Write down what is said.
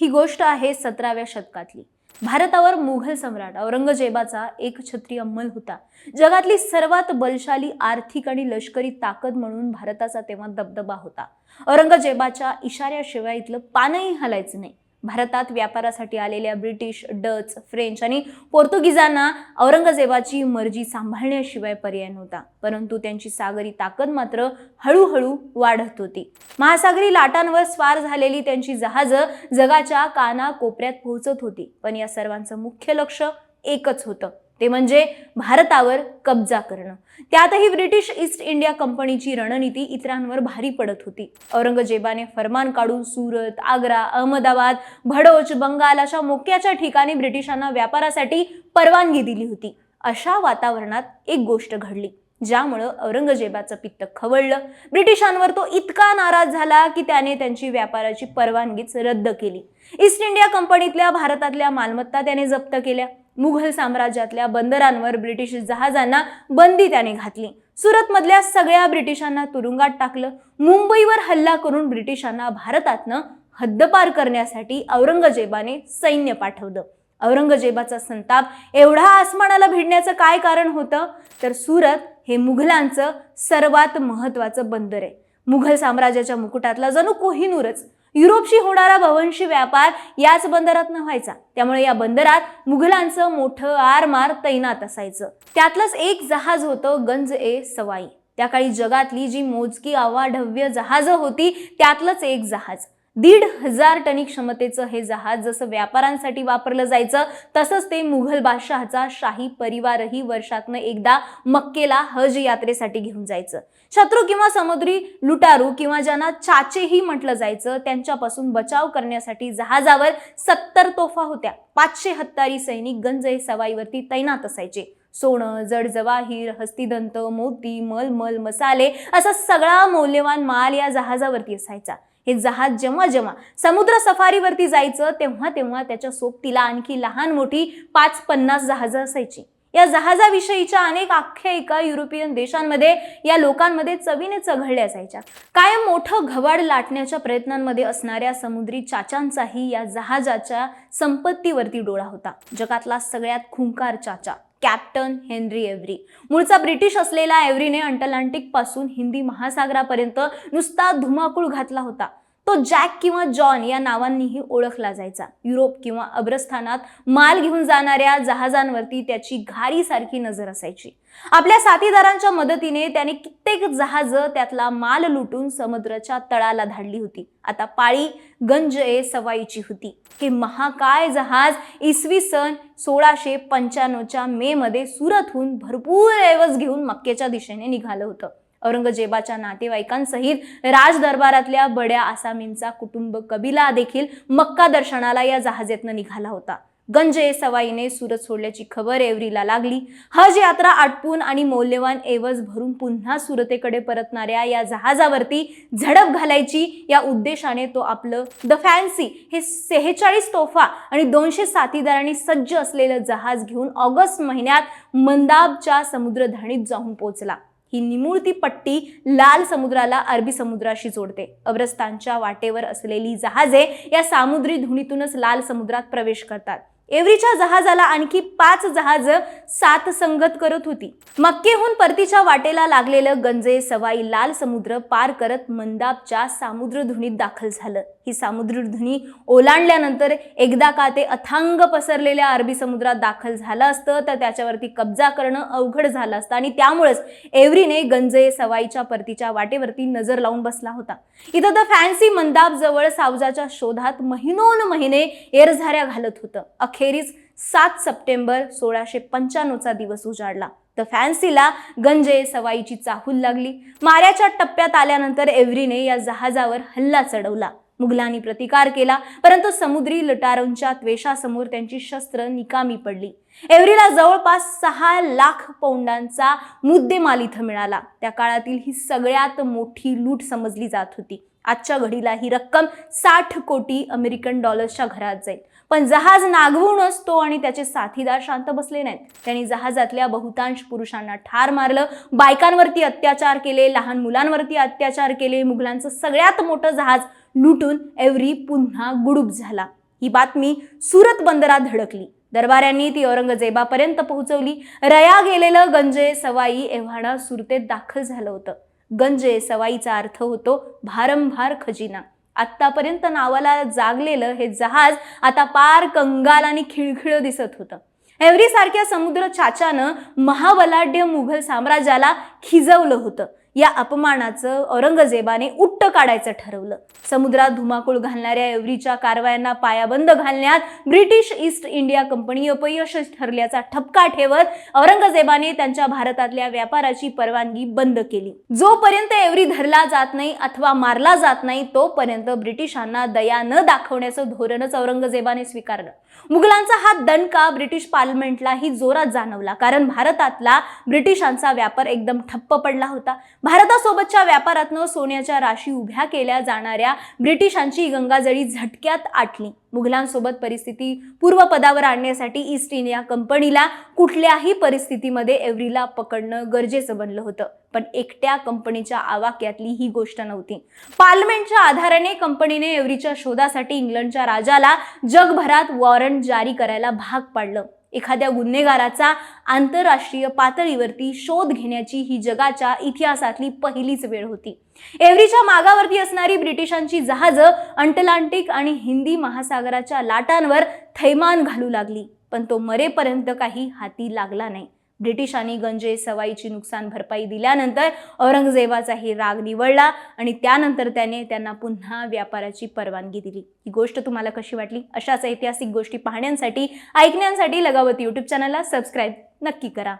ही गोष्ट आहे सतराव्या शतकातली. भारतावर मुघल सम्राट औरंगजेबाचा एक छत्री अंमल होता. जगातली सर्वात बलशाली आर्थिक आणि लष्करी ताकद म्हणून भारताचा तेव्हा दबदबा होता. औरंगजेबाच्या इशाऱ्याशिवाय इथलं पानही हलायचं नाही. भारतात व्यापारासाठी आलेल्या ब्रिटिश डच फ्रेंच आणि पोर्तुगीजांना औरंगजेबाची मर्जी सांभाळण्याशिवाय पर्याय नव्हता. परंतु त्यांची सागरी ताकद मात्र हळूहळू वाढत होती. महासागरी लाटांवर स्वार झालेली त्यांची जहाजं जगाच्या काना कोपऱ्यात पोहोचत होती. पण या सर्वांचं मुख्य लक्ष एकच होतं. ते म्हणजे भारतावर कब्जा करणं. त्यातही ब्रिटिश ईस्ट इंडिया कंपनीची रणनीती इतरांवर भारी पडत होती. औरंगजेबाने फरमान काढून सुरत आग्रा अहमदाबाद भडोच बंगाल अशा मोक्याच्या ठिकाणी ब्रिटिशांना व्यापारासाठी परवानगी दिली होती. अशा वातावरणात एक गोष्ट घडली ज्यामुळं औरंगजेबाचं पित्त खवळलं. ब्रिटिशांवर तो इतका नाराज झाला की त्याने त्यांची व्यापाराची परवानगीच रद्द केली. ईस्ट इंडिया कंपनीतल्या भारतातल्या मालमत्ता त्याने जप्त केल्या. मुघल साम्राज्यातल्या बंदरांवर ब्रिटिश जहाजांना बंदी त्याने घातली. सुरतमधल्या सगळ्या ब्रिटिशांना तुरुंगात टाकलं. मुंबईवर हल्ला करून ब्रिटिशांना भारतातनं हद्दपार करण्यासाठी औरंगजेबाने सैन्य पाठवलं. औरंगजेबाचा संताप एवढा आसमानाला भिडण्याचं काय कारण होतं? तर सुरत हे मुघलांचं सर्वात महत्वाचं बंदर आहे. मुघल साम्राज्याच्या मुकुटातला जणू कोहिनूरच. युरोपशी होणारा भवंशी व्यापार याच बंदरात व्हायचा. त्यामुळे या बंदरात मुघलांचं मोठं आरमार तैनात असायचं. त्यातलंच एक जहाज होतं गंज ए सवाई. त्या काळी जगातली जी मोजकी अवाढव्य जहाजं होती त्यातलंच एक जहाज. दीड हजार टनी क्षमतेचं हे जहाज जसं व्यापारांसाठी वापरलं जायचं तसंच ते मुघल बादशहाचा शाही परिवारही वर्षातनं एकदा मक्केला हज यात्रेसाठी घेऊन जायचं. शत्रू किंवा समुद्री लुटारू किंवा ज्यांना चाचेही म्हटलं जायचं त्यांच्यापासून बचाव करण्यासाठी जहाजावर सत्तर तोफा होत्या. पाचशे हत्तारी सैनिक गंज सवाईवरती तैनात असायचे. सोनं जड जवाहीर हस्तिदंत मोती मलमल मसाले असा सगळा मौल्यवान माल या जहाजावरती असायचा. हे जहाज जेव्हा जेव्हा समुद्र सफारीवरती जायचं तेव्हा तेव्हा त्याच्या सोबतीला आणखी लहान मोठी पाच पन्नास जहाजं असायची. या जहाजाविषयीच्या अनेक आख्यायिका युरोपियन देशांमध्ये या लोकांमध्ये चवीने चघळल्या असायच्या कायम मोठं घवाड लाटण्याच्या प्रयत्नांमध्ये असणाऱ्या समुद्री चाचांचाही या जहाजाच्या संपत्तीवरती डोळा होता. जगातला सगळ्यात खुंकार चाचा. Captain Henry Avery. मूळचा ब्रिटिश असलेला एव्हरीने अंटलांटिकपासून हिंदी महासागरापर्यंत नुसता धुमाकूळ घातला होता. तो जॅक किंवा जॉन या नावांनीही ओळखला जायचा. युरोप किंवा अब्रस्थानात माल घेऊन जाणाऱ्या जहाजांवरती त्याची घारीसारखी नजर असायची. आपल्या साथीदारांच्या मदतीने त्याने कित्येक जहाज त्यातला माल लुटून समुद्राच्या तळाला धाडली होती. आता पाळी गंज ए सवाईची होती. हे महाकाय जहाज इसवी सन सोळाशे पंच्याण्णवच्या मे मध्ये सुरतहून भरपूर ऐवज घेऊन मक्केच्या दिशेने निघालं होतं. औरंगजेबाच्या नातेवाईकांसहित राज दरबारातल्या बड्या आसामींचा कुटुंब कबिला देखील मक्का दर्शनाला या जहाजेतनं निघाला होता. गंज ए सवाईने सुरत सोडल्याची खबर एव्हरीला लागली. हज यात्रा आटपून आणि मौल्यवान एवज भरून पुन्हा सुरतेकडे परतणाऱ्या या जहाजावरती झडप घालायची या उद्देशाने तो आपलं द फॅन्सी हे सेहेचाळीस तोफा आणि दोनशे साथीदारांनी सज्ज असलेलं जहाज घेऊन ऑगस्ट महिन्यात मंदाबच्या समुद्रधरणीत जाऊन पोहोचला. ही निमुळती पट्टी लाल समुद्राला अरबी समुद्राशी जोडते. अब्रस्तानच्या वाटेवर असलेली जहाजे या सामुद्री धुनीतूनच लाल समुद्रात प्रवेश करतात. एव्हरीच्या जहाजाला आणखी पाच जहाज सात संगत करत होती. मक्केहून परतीच्या वाटेला लागलेलं गंजे सवाई लाल समुद्र पार करत मंदाबच्या सामुद्रधुनीत दाखल झालं. ही सामुद्रधुनी ओलांडल्यानंतर एकदा का ते अथांग पसरलेल्या अरबी समुद्रात दाखल झालं असतं तर त्याच्यावरती कब्जा करणं अवघड झालं असतं आणि त्यामुळेच एव्हरीने गंजे सवाईच्या परतीच्या वाटेवरती नजर लावून बसला होता. इथं द फॅन्सी मंदाब जवळ सावजाच्या शोधात महिनोन महिने एरझाऱ्या घालत होतं. अखेरीस सात सप्टेंबर सोळाशे पंच्याण्णवचा दिवस उजाडला. द फॅन्सीला गंजे सवाईची चाहूल लागली. माऱ्याच्या टप्प्यात आल्यानंतर एव्हरीने या जहाजावर हल्ला चढवला. मुघलांनी प्रतिकार केला परंतु समुद्री लटारांच्या त्वेषासमोर त्यांची शस्त्र निकामी पडली. एव्हरीला जवळपास सहा लाख पौंडांचा मुद्देमाल इथं मिळाला. त्या काळातील ही सगळ्यात मोठी लूट समजली जात होती. आजच्या घडीला ही रक्कम साठ कोटी अमेरिकन डॉलर्सच्या घरात जाईल. पण जहाज नागवूनच तो आणि त्याचे साथीदार शांत बसले नाहीत. त्यांनी जहाजातल्या बहुतांश पुरुषांना ठार मारलं बायकांवरती अत्याचार केले लहान मुलांवरती अत्याचार केले मुघलांचं सगळ्यात मोठं जहाज लुटून एव्हरी पुन्हा गुडूप झाला. ही बातमी सुरत बंदरात धडकली. दरबाऱ्यांनी ती औरंगजेबापर्यंत पोहोचवली. रया गेलेलं गंजे सवाई एव्हाना सुरतेत दाखल झालं होतं. गंजे सवाईचा अर्थ होतो भारंभार खजिना. आत्तापर्यंत नावाला जागलेलं हे जहाज आता पार कंगाल आणि खिळखिळ दिसत होतं. एव्हरी सारख्या समुद्र चाचानं महाबलाढ्य मुघल साम्राज्याला खिजवलं होतं. या अपमानाचं औरंगजेबाने उट्ट काढायचं ठरवलं. समुद्रात धुमाकूळ घालणाऱ्या एव्हरीच्या कारवायांना पायाबंद घालण्यात ब्रिटिश ईस्ट इंडिया कंपनी अपयश ठरल्याचा ठपका ठेवत औरंगजेबाने त्यांच्या भारतातल्या व्यापाराची परवानगी बंद केली. जोपर्यंत एव्हरी धरला जात नाही अथवा मारला जात नाही तोपर्यंत ब्रिटिशांना दया न दाखवण्याचं धोरणच औरंगजेबाने स्वीकारलं. मुघलांचा हा दणका ब्रिटिश पार्लमेंटलाही जोरात जाणवला कारण भारतातला ब्रिटिशांचा व्यापार एकदम ठप्प पडला होता. भारतासोबतच्या व्यापारातनं सोन्याच्या राशी उभ्या केल्या जाणाऱ्या ब्रिटिशांची गंगाजळी झटक्यात आटली. मुघलांसोबत परिस्थिती पूर्वपदावर आणण्यासाठी ईस्ट इंडिया कंपनीला कुठल्याही परिस्थितीमध्ये एव्हरीला पकडणं गरजेचं बनलं होतं. पण एकट्या कंपनीच्या आवाक्यातली ही गोष्ट नव्हती. पार्लमेंटच्या आधाराने कंपनीने एव्हरीच्या शोधासाठी इंग्लंडच्या राजाला जगभरात वॉरंट जारी करायला भाग पाडलं. एखाद्या गुन्हेगाराचा आंतरराष्ट्रीय पातळीवरती शोध घेण्याची ही जगाच्या इतिहासातली पहिलीच वेळ होती. एव्हरीच्या मागावरती असणारी ब्रिटिशांची जहाजं अंटलांटिक आणि हिंदी महासागराच्या लाटांवर थैमान घालू लागली पण तो मरेपर्यंत काही हाती लागला नाही. ब्रिटिशांनी गंजे सवाईची नुकसान भरपाई दिल्यानंतर औरंगजेबाचाही राग निवडला आणि त्यानंतर त्याने त्यांना पुन्हा व्यापाराची परवानगी दिली. ही गोष्ट तुम्हाला कशी वाटली? अशाच ऐतिहासिक गोष्टी पाहण्यासाठी ऐकण्यासाठी लगावत यूट्यूब चॅनलला सबस्क्राईब नक्की करा.